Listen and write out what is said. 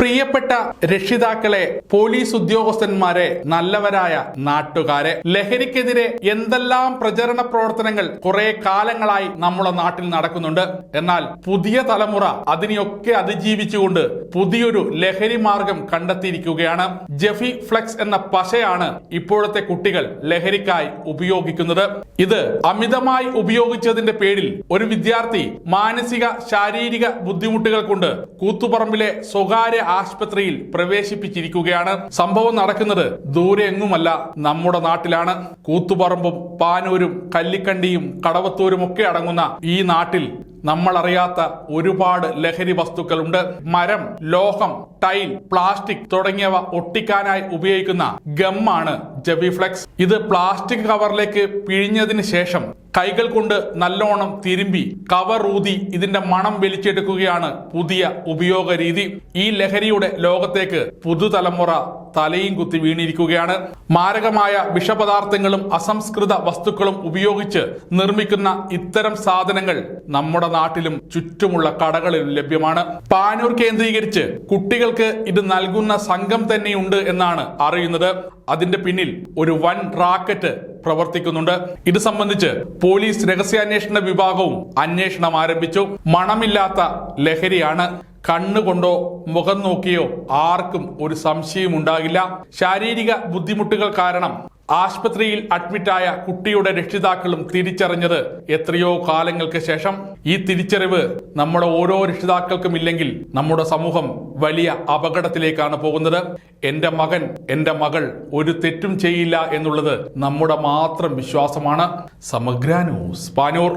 പ്രിയപ്പെട്ട രക്ഷിതാക്കളെ പോലീസ് ഉദ്യോഗസ്ഥന്മാരെ നല്ലവരായ നാട്ടുകാരെ ലഹരിക്കെതിരെ എന്തെല്ലാം പ്രചരണ പ്രവർത്തനങ്ങൾ കുറെ കാലങ്ങളായി നമ്മുടെ നാട്ടിൽ നടക്കുന്നുണ്ട്. എന്നാൽ പുതിയ തലമുറ അതിനെയൊക്കെ അതിജീവിച്ചുകൊണ്ട് പുതിയൊരു ലഹരി മാർഗം കണ്ടെത്തിയിരിക്കുകയാണ്. ജെഫി ഫ്ലെക്സ് എന്ന പശയാണ് ഇപ്പോഴത്തെ കുട്ടികൾ ലഹരിക്കായി ഉപയോഗിക്കുന്നത്. ഇത് അമിതമായി ഉപയോഗിച്ചതിന്റെ പേരിൽ ഒരു വിദ്യാർത്ഥി മാനസിക ശാരീരിക ബുദ്ധിമുട്ടുകൾ കൊണ്ട് കൂത്തുപറമ്പിലെ സ്വകാര്യ ആശുപത്രിയിൽ പ്രവേശിപ്പിച്ചിരിക്കുകയാണ്. സംഭവം നടക്കുന്നത് ദൂരെ എങ്ങുമല്ല നമ്മുടെ നാട്ടിലാണ്. കൂത്തുപറമ്പും പാനൂരും കല്ലിക്കണ്ടിയും കടവത്തൂരും ഒക്കെ അടങ്ങുന്ന ഈ നാട്ടിൽ നമ്മൾ അറിയാത്ത ഒരുപാട് ലഹരി വസ്തുക്കളുണ്ട്. മരം ലോഹം ടൈൽ പ്ലാസ്റ്റിക് തുടങ്ങിയവ ഒട്ടിക്കാനായി ഉപയോഗിക്കുന്ന ഗമ്മാണ് ജബിഫ്ലെക്സ് ഇത് പ്ലാസ്റ്റിക് കവറിലേക്ക് പിഴിഞ്ഞതിന് ശേഷം കൈകൾ കൊണ്ട് നല്ലോണം തിരുമ്പി കവറൂതി ഇതിന്റെ മണം വലിച്ചെടുക്കുകയാണ് പുതിയ ഉപയോഗ രീതി ഈ ലഹരിയുടെ ലോകത്തേക്ക് പുതുതലമുറ തലയും കുത്തി വീണിരിക്കുകയാണ്. മാരകമായ വിഷപദാർത്ഥങ്ങളും അസംസ്കൃത വസ്തുക്കളും ഉപയോഗിച്ച് നിർമ്മിക്കുന്ന ഇത്തരം സാധനങ്ങൾ നമ്മുടെ നാട്ടിലും ചുറ്റുമുള്ള കടകളിലും ലഭ്യമാണ്. പാനൂർ കേന്ദ്രീകരിച്ച് കുട്ടികൾക്ക് ഇത് നൽകുന്ന സംഘം തന്നെയുണ്ട് എന്നാണ് അറിയുന്നത്. അതിന്റെ പിന്നിൽ ഒരു വൻ റാക്കറ്റ് പ്രവർത്തിക്കുന്നുണ്ട്. ഇത് സംബന്ധിച്ച് പോലീസ് രഹസ്യാന്വേഷണ വിഭാഗവും അന്വേഷണം ആരംഭിച്ചു. മണമില്ലാത്ത ലഹരിയാണ് കണ്ണുകൊണ്ടോ മുഖം നോക്കിയോ ആർക്കും ഒരു സംശയം ഉണ്ടാകില്ല. ശാരീരിക ബുദ്ധിമുട്ടുകൾ കാരണം ആശുപത്രിയിൽ അഡ്മിറ്റായ കുട്ടിയുടെ രക്ഷിതാക്കളും തിരിച്ചറിഞ്ഞത് എത്രയോ കാലങ്ങൾക്ക് ശേഷം. ഈ തിരിച്ചറിവ് നമ്മുടെ ഓരോ രക്ഷിതാക്കൾക്കും ഇല്ലെങ്കിൽ നമ്മുടെ സമൂഹം വലിയ അപകടത്തിലേക്കാണ് പോകുന്നത്. എന്റെ മകൻ എന്റെ മകൾ ഒരു തെറ്റും ചെയ്യില്ല എന്നുള്ളത് നമ്മുടെ മാത്രം വിശ്വാസമാണ്. സമഗ്ര ന്യൂസ് പാനൂർ.